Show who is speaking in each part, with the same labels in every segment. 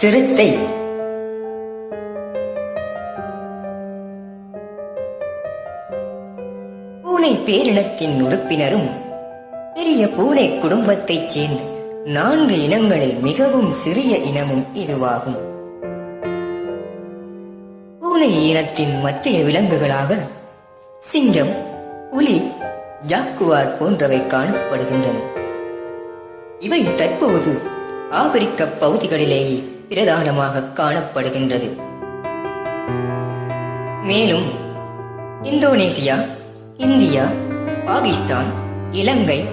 Speaker 1: சிறுத்தை. பூனை பேரினத்தின் உறுப்பினரும் பெரிய பூனை குடும்பத்தைச் சேர்ந்த நான்கு இனங்களில் மிகவும் சிறிய இனமும் இதுவாகும். பூனை இனத்தின் மற்றைய விலங்குகளாக சிங்கம் புலி ஜாக்குவார் போன்றவை காணப்படுகின்றன. இவை தற்போது ஆப்பிரிக்க பகுதிகளிலேயே பிரதானமாக காணப்படுகின்றது. மேலும் இந்தோனேசியா இந்தியா பாகிஸ்தான் இலங்கை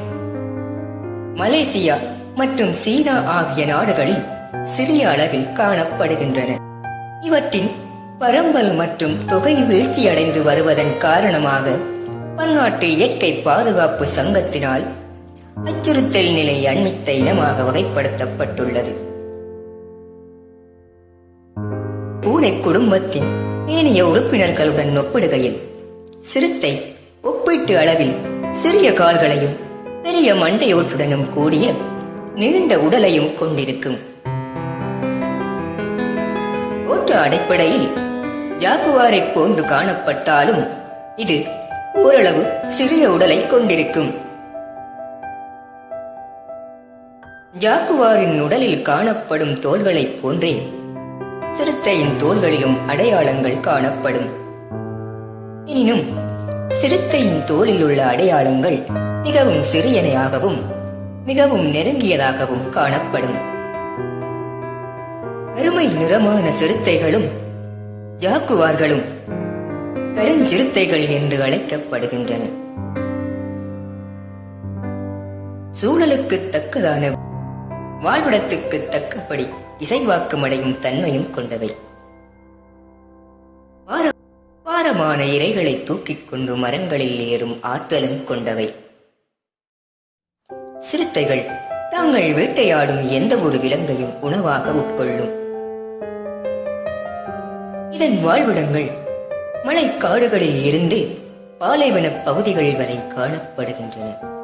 Speaker 1: மலேசியா மற்றும் சீனா ஆகிய நாடுகளில் சிறிய அளவில் காணப்படுகின்றன. இவற்றின் பரம்பல் மற்றும் தொகை வீழ்ச்சியடைந்து வருவதன் காரணமாக பன்னாட்டு இயற்கை பாதுகாப்பு சங்கத்தினால் அச்சுறுத்தல் நிலை அண்மித்த இனமாக வகைப்படுத்தப்பட்டுள்ளது. பூனை குடும்பத்தின் ஏனைய உறுப்பினர்களுடன் ஒப்பிடுகையில் சிறுத்தை ஒப்பீட்டு அளவில் சிறிய கால்களையும் பெரிய மண்டையோட்டுடனும் கூடிய நீண்ட உடலையும் கொண்டிருக்கும். ஓட்ட அடிப்படையில் ஜாகுவாரை போன்று காணப்பட்டாலும் இது ஓரளவு சிறிய உடலை கொண்டிருக்கும். ஜாக்குவாரின் உடலில் காணப்படும் தோள்களைப் போன்றே சிறுத்தையின் தோள்களிலும் அடையாளங்கள் காணப்படும். எனினும் சிறுத்தையின் தோலில் உள்ள அடையாளங்கள் மிகவும் சிறியனையாகவும் மிகவும் நெருங்கியதாகவும் காணப்படும். கருமை நிறமான சிறுத்தைகளும் ஜாக்குவார்களும் கருஞ்சிறுத்தைகள் என்று அழைக்கப்படுகின்றன. சூழலுக்கு தக்கதான வாழ்விடத்துக்கு தக்கபடி இசைவாக்கமடையும் தன்மையும் கொண்டவை. பார- பாரமான இரைகளை தூக்கிக் கொண்டு மரங்களில் ஏறும் ஆற்றலும் கொண்டவை. சிறுத்தைகள் தாங்கள் வேட்டையாடும் எந்த ஒரு விலங்கையும் உணவாக உட்கொள்ளும். இதன் வாழ்விடங்கள் மலை காடுகளில் இருந்து பாலைவன பகுதிகள் வரை காணப்படுகின்றன.